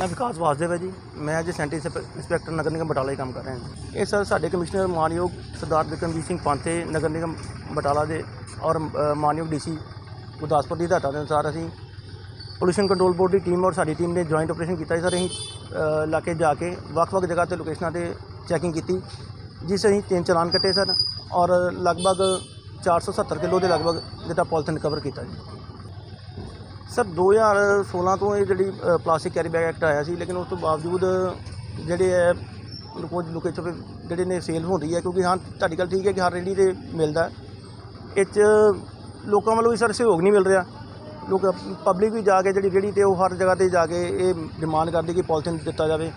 ਵਿਕਾਸ ਵਾਸਦੇਵ ਹੈ ਜੀ। ਮੈਂ ਅੱਜ ਸੈਂਟਰ ਇੰਸਪੈਕਟਰ ਨਗਰ ਨਿਗਮ ਬਟਾਲਾ ਹੀ ਕੰਮ ਕਰ ਰਿਹਾ ਹਾਂ ਇਹ ਸਰ ਸਾਡੇ ਕਮਿਸ਼ਨਰ ਮਾਨਯੋਗ ਸਰਦਾਰ ਬਿਕਰਮਜੀਤ ਸਿੰਘ ਪਾਂਤੇ ਨਗਰ ਨਿਗਮ ਬਟਾਲਾ ਦੇ ਔਰ ਅ, ਮਾਨਯੋਗ ਡੀਸੀ ਗੁਰਦਾਸਪੁਰ ਦੀ ਹਦਾਇਤਾਂ ਦੇ ਅਨੁਸਾਰ ਅਸੀਂ ਪੋਲੂਸ਼ਨ ਕੰਟਰੋਲ ਬੋਰਡ ਦੀ ਟੀਮ ਔਰ ਸਾਡੀ ਟੀਮ ਨੇ ਜੁਆਇੰਟ ਆਪਰੇਸ਼ਨ ਕੀਤਾ ਸਰ ਅਸੀਂ ਇਲਾਕੇ ਜਾ ਕੇ ਵੱਖ-ਵੱਖ ਜਗ੍ਹਾ ਤੇ ਲੋਕੇਸ਼ਨਾਂ ਤੇ ਚੈਕਿੰਗ ਕੀਤੀ ਜਿਸ ਅਸੀਂ ਤਿੰਨ ਚਲਾਨ ਕੱਟੇ ਸਰ ਔਰ ਲਗਭਗ 470 ਕਿਲੋ ਦੇ ਲਗਭਗ ਜਿਹੜਾ ਪੋਲੀਥਨ ਕਵਰ ਕੀਤਾ ਜੀ। ਸਰ 2016 ਤੋਂ ਇਹ ਜਿਹੜੀ ਪਲਾਸਟਿਕ ਕੈਰੀ ਬੈਗ ਐਕਟ ਆਇਆ ਸੀ, ਲੇਕਿਨ ਉਸ ਤੋਂ ਬਾਵਜੂਦ ਜਿਹੜੇ ਹੈ ਕੁਝ ਲੋਕੇ ਚ ਜਿਹੜੇ ਨੇ ਸੇਲ ਹੁੰਦੀ ਹੈ ਕਿਉਂਕਿ ਹਾਂ, ਤੁਹਾਡੀ ਗੱਲ ਠੀਕ ਹੈ ਕਿ ਹਰ ਰੇੜੀ ਤੇ ਮਿਲਦਾ ਇਹ 'ਚ ਲੋਕਾਂ ਵੱਲੋਂ ਵੀ ਸਰ ਸਹਿਯੋਗ ਨਹੀਂ ਮਿਲ ਰਿਹਾ। ਲੋਕ ਪਬਲਿਕ ਵੀ ਜਾ ਕੇ ਜਿਹੜੀ ਰੇੜੀ ਤੇ ਉਹ ਹਰ ਜਗ੍ਹਾ ਤੇ ਜਾ ਕੇ ਇਹ ਡਿਮਾਂਡ ਕਰਦੀ ਕਿ ਪੋਲੀਥੀਨ ਦਿੱਤਾ ਜਾਵੇ।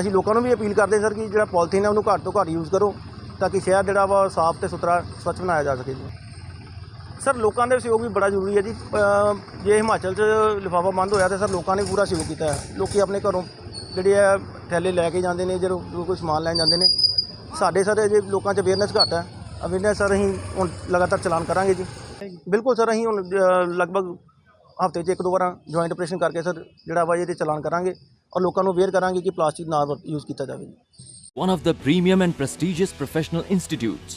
ਅਸੀਂ ਲੋਕਾਂ ਨੂੰ ਵੀ ਅਪੀਲ ਕਰਦੇ ਸਰ ਕਿ ਜਿਹੜਾ ਪੋਲੀਥੀਨ ਹੈ ਉਹਨੂੰ ਘੱਟ ਤੋਂ ਘੱਟ ਯੂਜ਼ ਕਰੋ, ਤਾਂ ਕਿ ਸ਼ਹਿਰ ਜਿਹੜਾ ਵਾ ਸਾਫ਼ ਤੇ ਸੁਥਰਾ, ਸਵੱਛ ਬਣਾਇਆ ਜਾ ਸਕੇ ਜੀ। ਸਰ ਲੋਕਾਂ ਦਾ ਸਹਿਯੋਗ ਵੀ ਬੜਾ ਜ਼ਰੂਰੀ ਹੈ ਜੀ। ਅ, ਜੇ ਹਿਮਾਚਲ 'ਚ ਲਿਫਾਫਾ ਬੰਦ ਹੋਇਆ ਤਾਂ ਸਰ ਲੋਕਾਂ ਨੇ ਪੂਰਾ ਸਹਿਯੋਗ ਕੀਤਾ ਹੈ। ਲੋਕੀ ਆਪਣੇ ਘਰੋਂ ਜਿਹੜੇ ਆ ਥੈਲੇ ਲੈ ਕੇ ਜਾਂਦੇ ਨੇ ਜਦੋਂ ਜਦੋਂ ਕੋਈ ਸਮਾਨ ਲੈਣ ਜਾਂਦੇ ਨੇ। ਸਾਡੇ ਸਰ ਅਜੇ ਲੋਕਾਂ 'ਚ ਅਵੇਅਰਨੈਸ ਘੱਟ ਹੈ ਅਵੇਅਰਨੈਸ ਸਰ ਅਸੀਂ ਹੁਣ ਲਗਾਤਾਰ ਚਲਾਨ ਕਰਾਂਗੇ ਜੀ। ਬਿਲਕੁਲ ਸਰ ਅਸੀਂ ਹੁਣ ਅ, ਲਗਭਗ ਹਫ਼ਤੇ 'ਚ ਇੱਕ ਦੋ ਵਾਰਾਂ ਜੁਆਇੰਟ ਆਪਰੇਸ਼ਨ ਕਰਕੇ ਸਰ ਜਿਹੜਾ ਵਾ ਇਹਦੇ ਚਲਾਨ ਕਰਾਂਗੇ ਔਰ ਲੋਕਾਂ ਨੂੰ ਅਵੇਅਰ ਕਰਾਂਗੇ ਕਿ ਪਲਾਸਟਿਕ ਨਾ ਯੂਜ਼ ਕੀਤਾ ਜਾਵੇ ਜੀ। One of the premium and prestigious professional institutes,